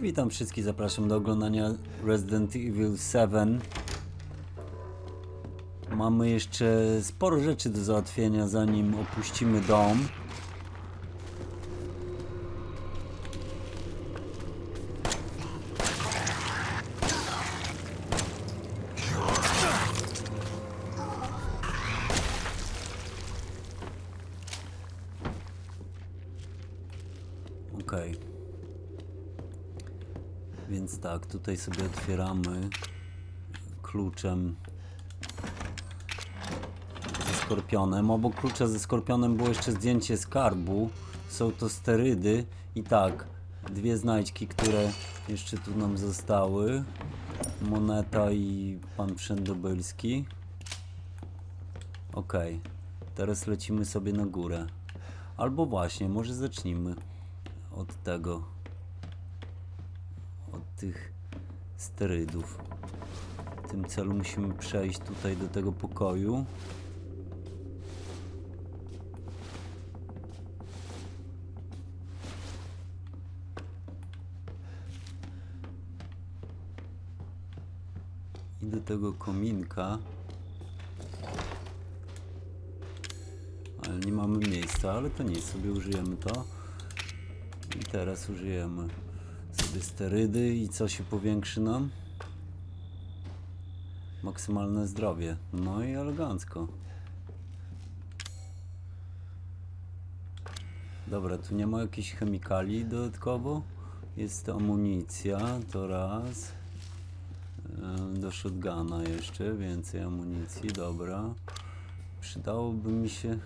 Witam wszystkich, zapraszam do oglądania Resident Evil 7. Mamy jeszcze sporo rzeczy do załatwienia zanim opuścimy dom. Okej. Więc tak, tutaj sobie otwieramy kluczem ze skorpionem. Obok klucza ze skorpionem było jeszcze zdjęcie skarbu. Są to sterydy i tak, dwie znajdźki, które jeszcze tu nam zostały. Moneta i pan Przędobylski. Okej, teraz lecimy sobie na górę. Albo właśnie, może zacznijmy od tego od tych sterydów. W tym celu musimy przejść tutaj do tego pokoju. I do tego kominka. Ale nie mamy miejsca, ale to nic, sobie użyjemy to. I teraz użyjemy sobie sterydy i co się powiększy nam? Maksymalne zdrowie. No i elegancko. Dobra, tu nie ma jakichś chemikali dodatkowo. Jest amunicja, to raz. Do shotguna jeszcze więcej amunicji, dobra. Przydałoby mi się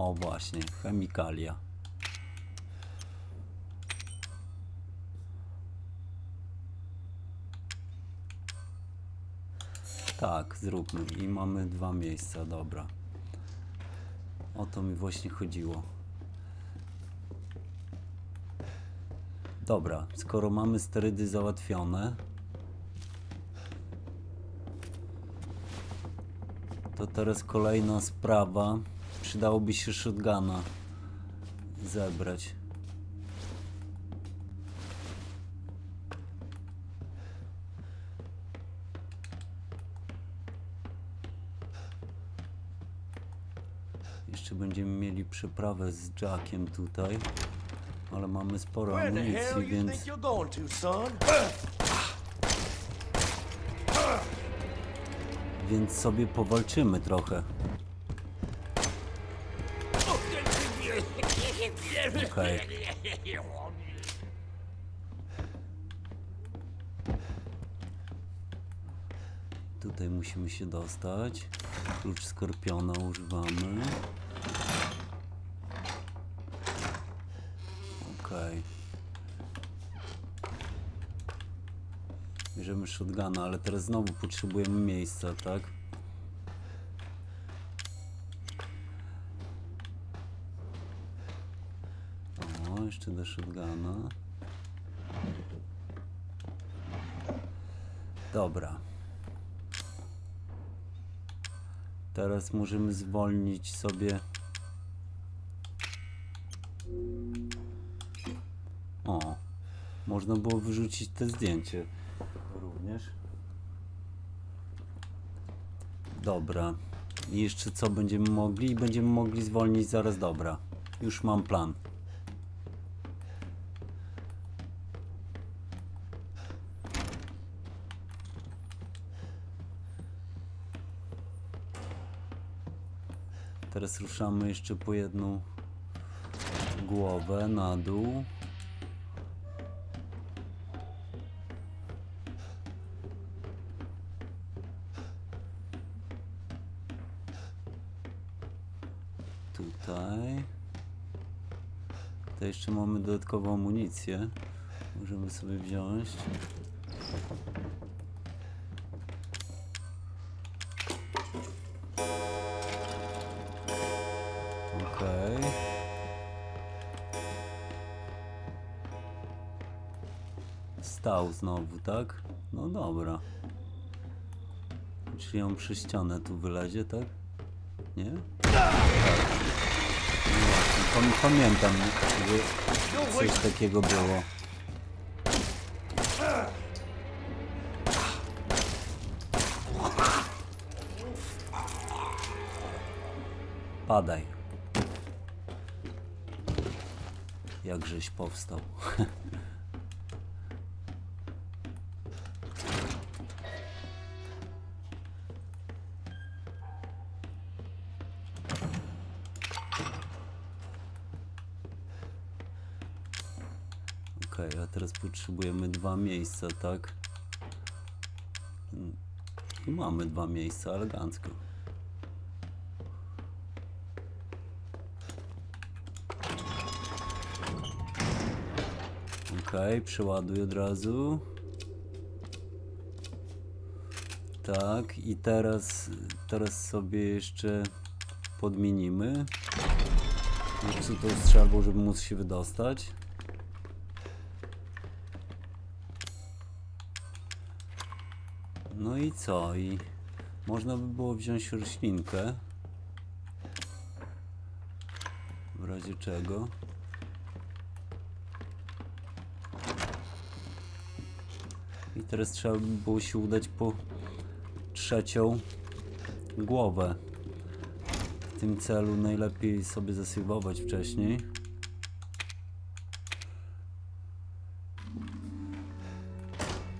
O właśnie, chemikalia. Tak, zróbmy. I mamy dwa miejsca, dobra. O to mi właśnie chodziło. Dobra, skoro mamy sterydy załatwione, to teraz kolejna sprawa. Przydałoby się shotguna zebrać. Jeszcze będziemy mieli przeprawę z Jackiem tutaj. Ale mamy sporo amunicji, więc więc sobie powalczymy trochę. Okej. Tutaj musimy się dostać. Klucz skorpiona używamy. Okej. Bierzemy shotguna, ale teraz znowu potrzebujemy miejsca, tak? O, jeszcze do shotguna. Dobra. Teraz możemy zwolnić sobie. O, można było wyrzucić te zdjęcie również. Dobra. I jeszcze co będziemy mogli? Będziemy mogli zwolnić zaraz. Dobra. Już mam plan. Teraz ruszamy jeszcze po jedną głowę na dół. Tutaj. Tutaj jeszcze mamy dodatkową amunicję. Możemy sobie wziąć. Znowu, tak? No dobra. Czyli on przez ścianę tu wylezie, tak? Nie? Tak. No pamiętam, że coś takiego było. Padaj. Jakżeś powstał. potrzebujemy dwa miejsca, tak? I mamy dwa miejsca, elegancko. Okej, przeładuj od razu. Tak, i teraz, teraz sobie jeszcze podmienimy. Zepsutą strzelbą, żeby móc się wydostać. No i co? I można by było wziąć roślinkę. W razie czego. I teraz trzeba by było się udać po trzecią głowę. W tym celu najlepiej sobie zasejwować wcześniej.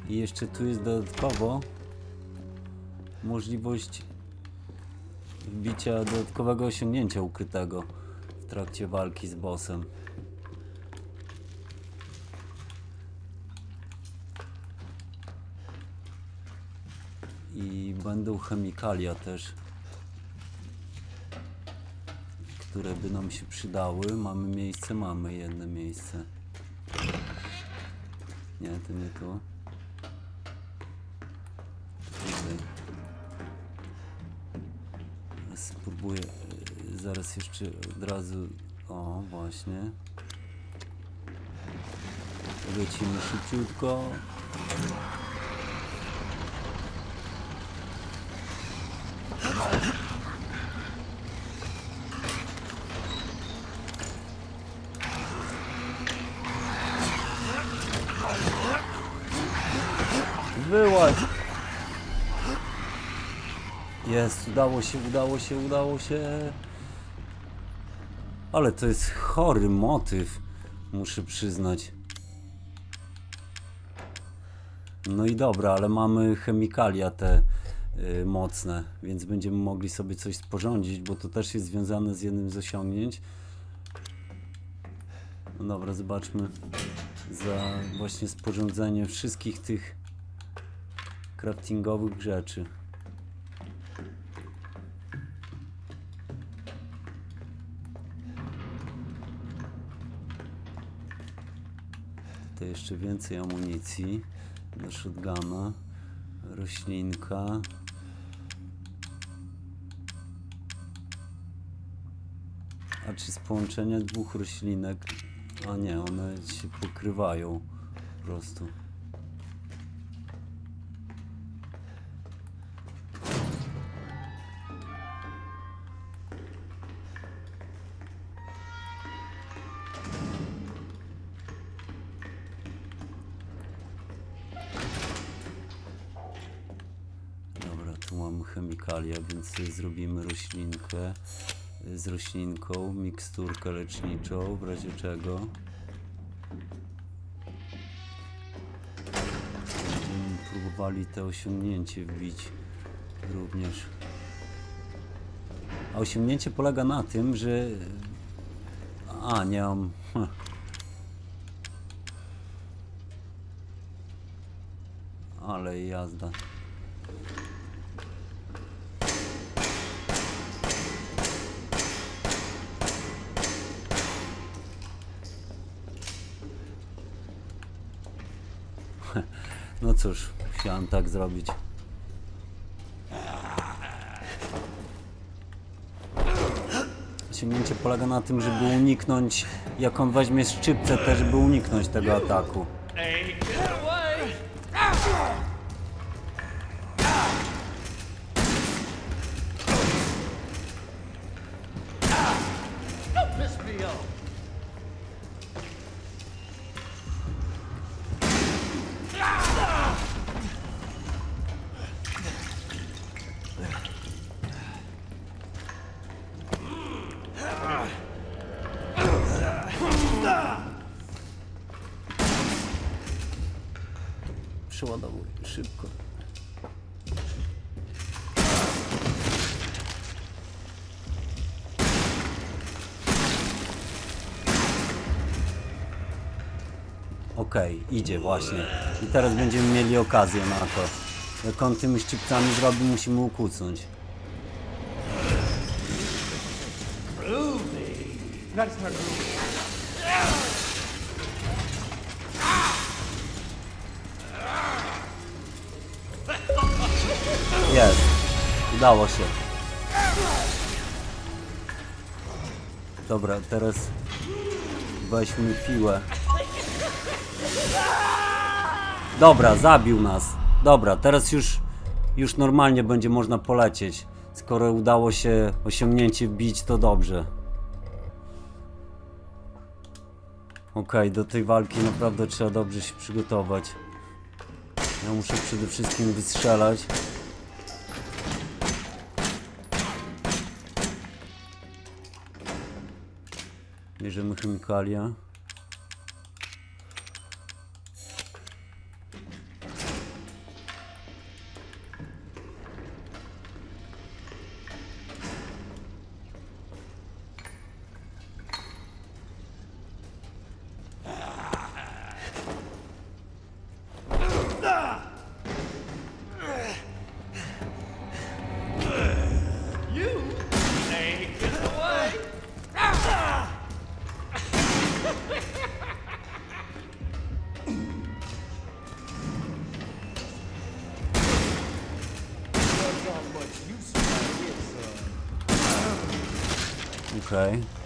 I jeszcze tu jest dodatkowo możliwość wbicia dodatkowego osiągnięcia ukrytego w trakcie walki z bossem. I będą chemikalia też, które by nam się przydały. Mamy miejsce, mamy jedno miejsce. Nie, to nie tu. Zaraz jeszcze od razu. O, właśnie. Lecimy szybciutko. Wyłaź! Jest, udało się, udało się, udało się. Ale to jest chory motyw, muszę przyznać. No i dobra, ale mamy chemikalia te y, mocne, więc będziemy mogli sobie coś sporządzić, bo to też jest związane z jednym z osiągnięć. No dobra, zobaczmy za właśnie sporządzenie wszystkich tych craftingowych rzeczy. Jeszcze więcej amunicji do shotguna, roślinka. A czy z połączenia dwóch roślinek? A nie, one się pokrywają po prostu. Zrobimy roślinkę y, z roślinką, miksturkę leczniczą, w razie czego. Będziemy próbowali te osiągnięcie wbić również. A osiągnięcie polega na tym, że... A, nie mam... Ale jazda. No cóż, musiałem tak zrobić. Osiągnięcie polega na tym, żeby uniknąć, jak on weźmie szczypce, też żeby uniknąć tego ataku. Przeładowuj szybko. Okej, idzie właśnie. I teraz będziemy mieli okazję na to. Jak on tymi szczypcami zrobi, musimy ukłucnąć. That's not groovy. Udało się. Dobra, teraz weźmy piłę. Dobra, zabił nas. Dobra, teraz już, już normalnie będzie można polecieć. Skoro udało się osiągnięcie bić, to dobrze. Okej, do tej walki naprawdę trzeba dobrze się przygotować. Ja muszę przede wszystkim wystrzelać. Bierzemy chemikalia. Okay.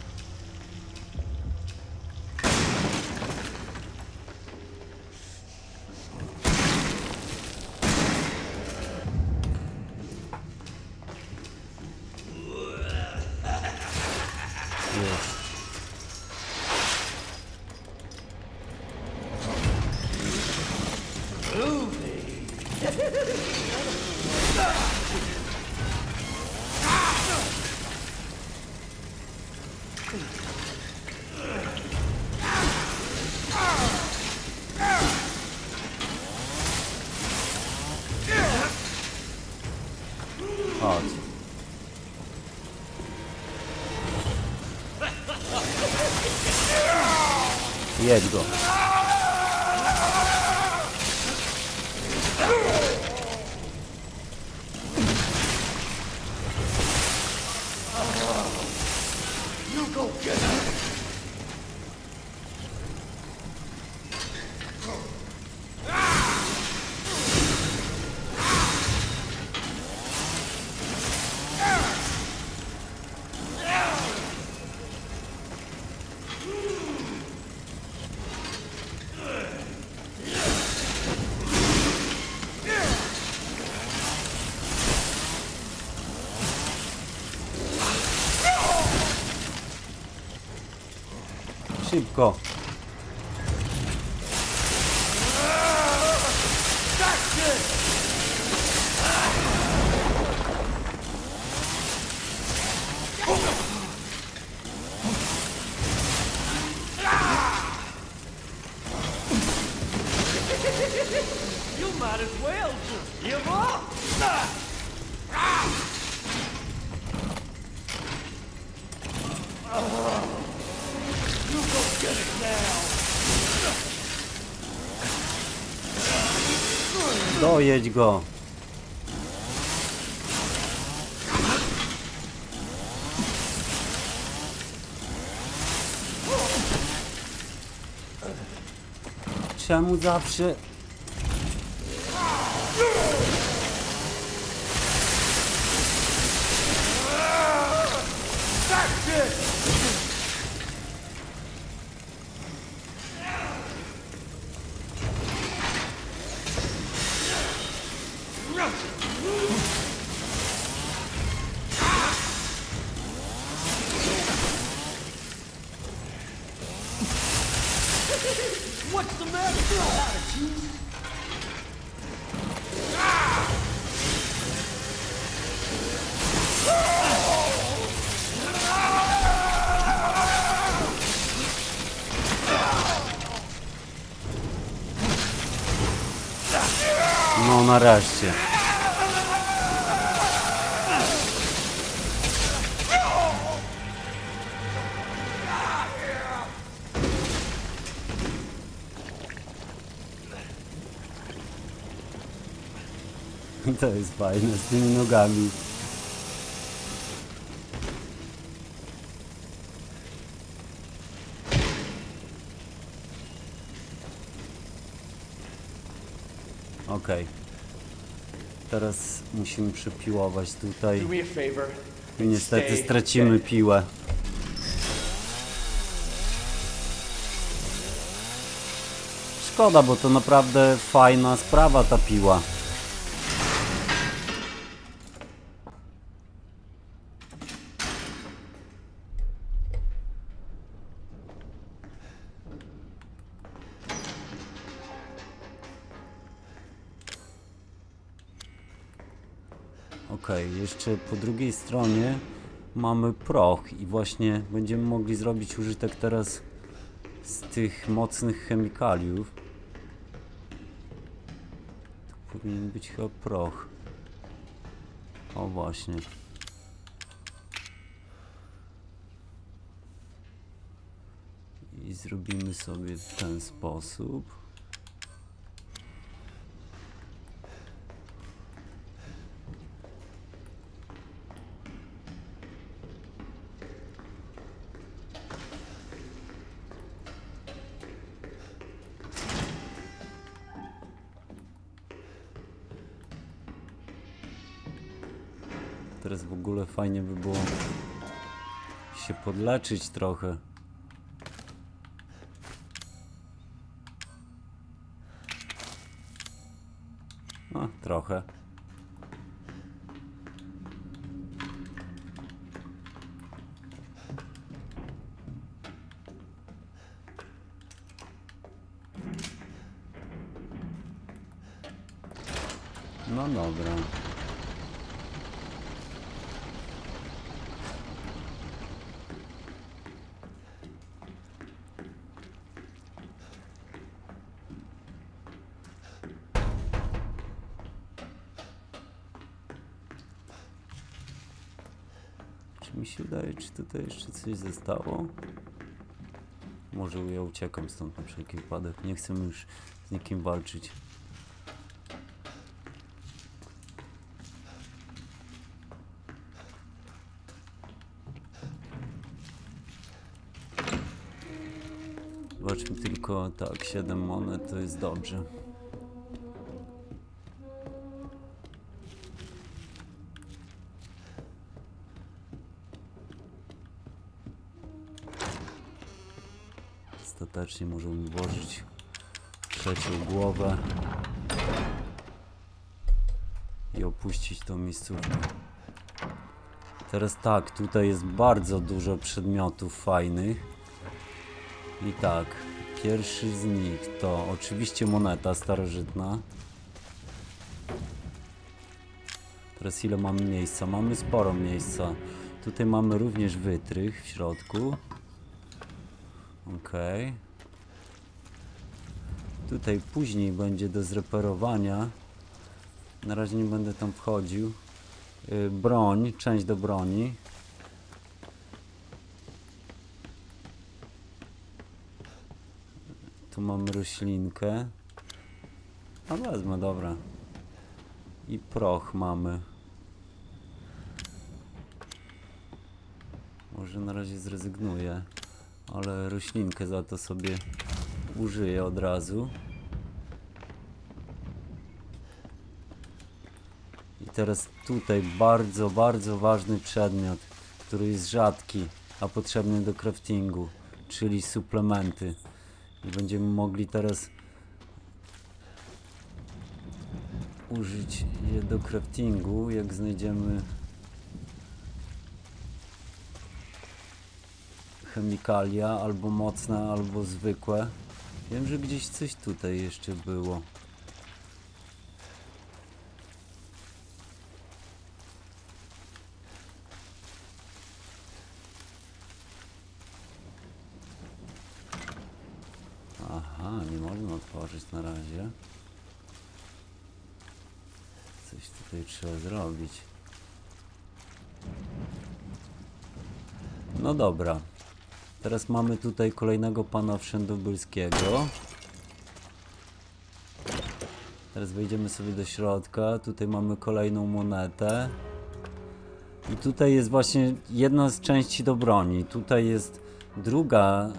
credito Szybko. You 이거. 참잡시 To jest fajne z tymi nogami. Okej. Teraz musimy przepiłować tutaj. I niestety stracimy piłę. Szkoda, bo to naprawdę fajna sprawa ta piła. Okej, jeszcze po drugiej stronie mamy proch i właśnie będziemy mogli zrobić użytek teraz z tych mocnych chemikaliów. To powinien być chyba proch. O właśnie. I zrobimy sobie w ten sposób. Teraz w ogóle fajnie by było się podleczyć trochę. No, trochę. No dobra. Czy mi się wydaje, czy tutaj jeszcze coś zostało? Może ja uciekam stąd na wszelki wypadek. Nie chcę już z nikim walczyć. Zobaczmy tylko, tak, 7 monet to jest dobrze. Ostatecznie możemy włożyć trzecią głowę i opuścić tą miejscówkę. Teraz tak, tutaj jest bardzo dużo przedmiotów fajnych. I tak, pierwszy z nich to oczywiście moneta starożytna. Teraz ile mamy miejsca? Mamy sporo miejsca. Tutaj mamy również wytrych w środku. Okej. Tutaj później będzie do zreperowania. Na razie nie będę tam wchodził. Yy, broń, część do broni. Tu mamy roślinkę. A wezmę, dobra. I proch mamy. Może na razie zrezygnuję, ale roślinkę za to sobie użyję od razu. Teraz tutaj bardzo, bardzo ważny przedmiot, który jest rzadki, a potrzebny do craftingu, czyli suplementy. I będziemy mogli teraz użyć je do craftingu, jak znajdziemy chemikalia, albo mocne, albo zwykłe. Wiem, że gdzieś coś tutaj jeszcze było. Otworzyć na razie. Coś tutaj trzeba zrobić. No dobra. Teraz mamy tutaj kolejnego pana Wszędobylskiego. Teraz wejdziemy sobie do środka. Tutaj mamy kolejną monetę. I tutaj jest właśnie jedna z części do broni. Tutaj jest druga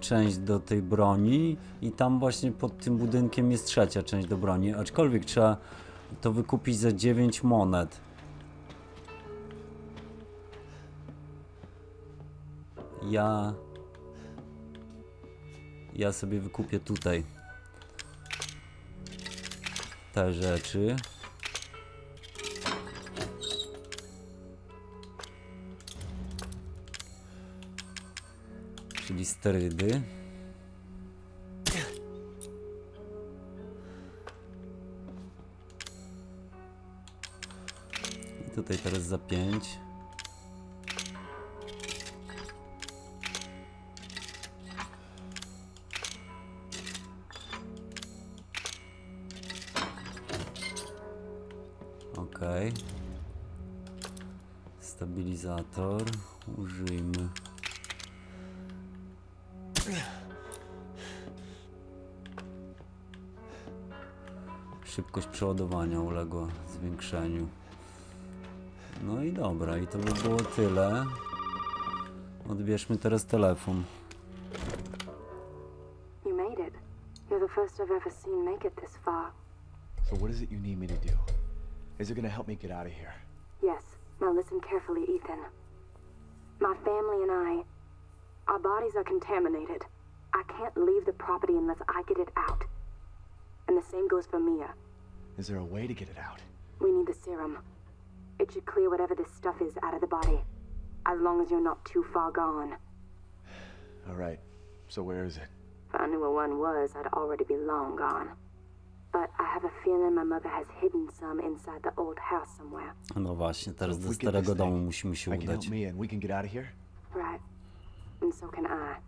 część do tej broni i tam właśnie pod tym budynkiem jest trzecia część do broni. Aczkolwiek trzeba to wykupić za 9 monet. Ja ja sobie wykupię tutaj te rzeczy. Czyli sterydy. I tutaj teraz za 5. Okej. Stabilizator. Użyjmy. Szybkość przeładowania uległa zwiększeniu. No i dobra, i to by było tyle. Odbierzmy teraz telefon. You made it. You're the first I've ever seen make it this far. So what is it you need me to do? Is it gonna help me get out of here? Yes. Now listen carefully, Ethan. My family and I, our bodies are contaminated. I can't leave the property unless I get it out. And the same goes for Mia. Is there a way to get it out? We need the serum. It should clear whatever this stuff is out of the body. As long as you're not too far gone. All right. So where is it? If I knew where one was, I'd already be long gone. But I have a feeling my mother has hidden some inside the old house somewhere. No właśnie, teraz So if do we get starego this domu thing, musimy się I can help me and we can get out of here? Right. And so can I.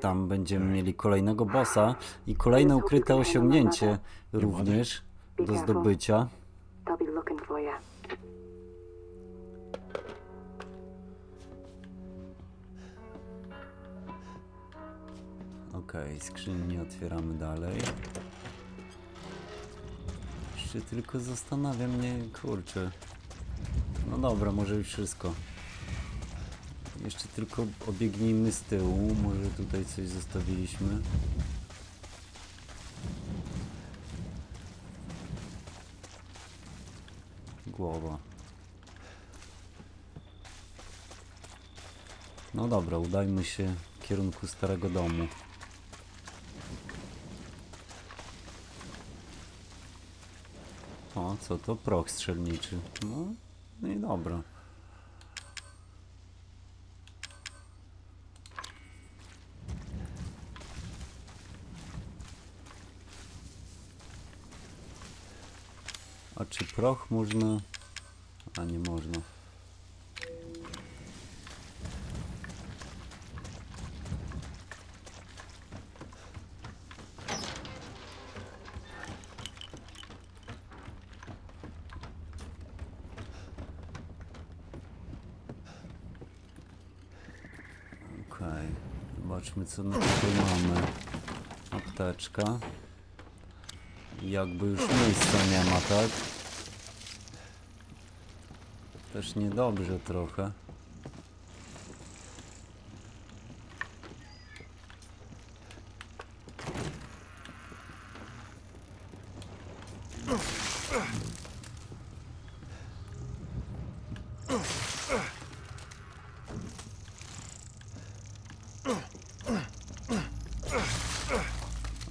Tam będziemy mieli kolejnego bossa i kolejne ukryte osiągnięcie również do zdobycia. Okej, skrzyni nie otwieramy dalej. Jeszcze tylko zastanawia mnie, kurczę. No dobra, może już wszystko. Jeszcze tylko obiegnijmy z tyłu, może tutaj coś zostawiliśmy. Głowa. No dobra, udajmy się w kierunku starego domu. O, co to? Proch strzelniczy. No, no i dobra. A czy proch można? A nie można. Okej, zobaczmy co my tutaj mamy. Apteczka. Jakby już miejsca nie ma, tak? Też niedobrze trochę.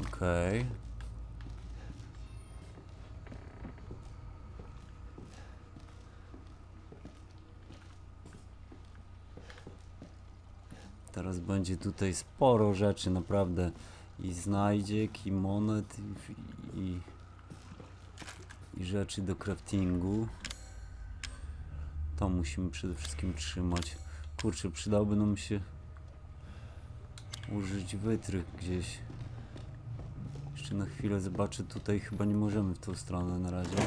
Okej. Teraz będzie tutaj sporo rzeczy, naprawdę. I znajdziek, i monet, i, i, i rzeczy do craftingu. To musimy przede wszystkim trzymać. Kurczę, przydałby nam się użyć wytrych gdzieś. Jeszcze na chwilę zobaczę tutaj, chyba nie możemy w tą stronę na razie.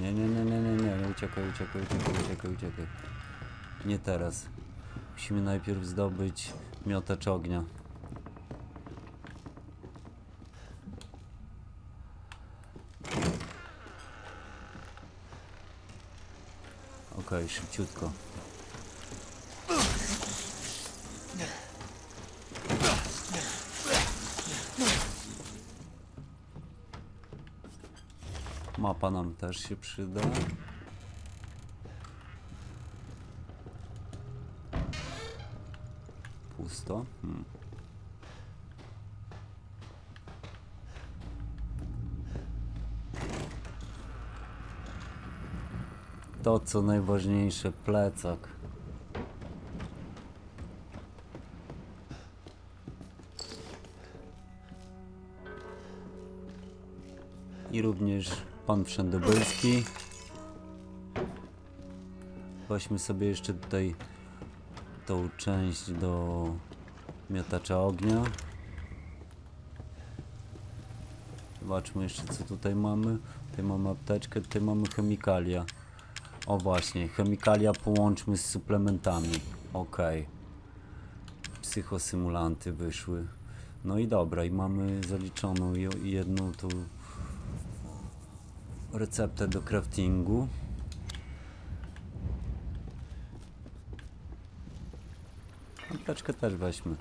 Nie, nie, nie, nie, nie, nie, nie, uciekaj, uciekaj, uciekaj, uciekaj, uciekaj. Nie teraz. Musimy najpierw zdobyć miotacz ognia. Okej, szybciutko. Mapa nam też się przyda. Pusto. Hmm. To co najważniejsze, plecak. I również pan Wszędobylski. Weźmy sobie jeszcze tutaj tą część do miotacza ognia. Zobaczmy jeszcze co tutaj mamy. Tutaj mamy apteczkę, tutaj mamy chemikalia. O właśnie, chemikalia połączmy z suplementami. Ok. Psychosymulanty wyszły. No i dobra, i mamy zaliczoną jedną tą receptę do craftingu. Apteczkę też weźmy.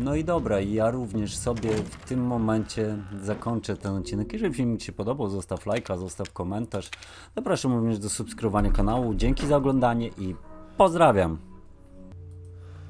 No i dobra, ja również sobie w tym momencie zakończę ten odcinek. Jeżeli filmik Ci się podobał, zostaw lajka, zostaw komentarz. Zapraszam również do subskrybowania kanału. Dzięki za oglądanie i pozdrawiam.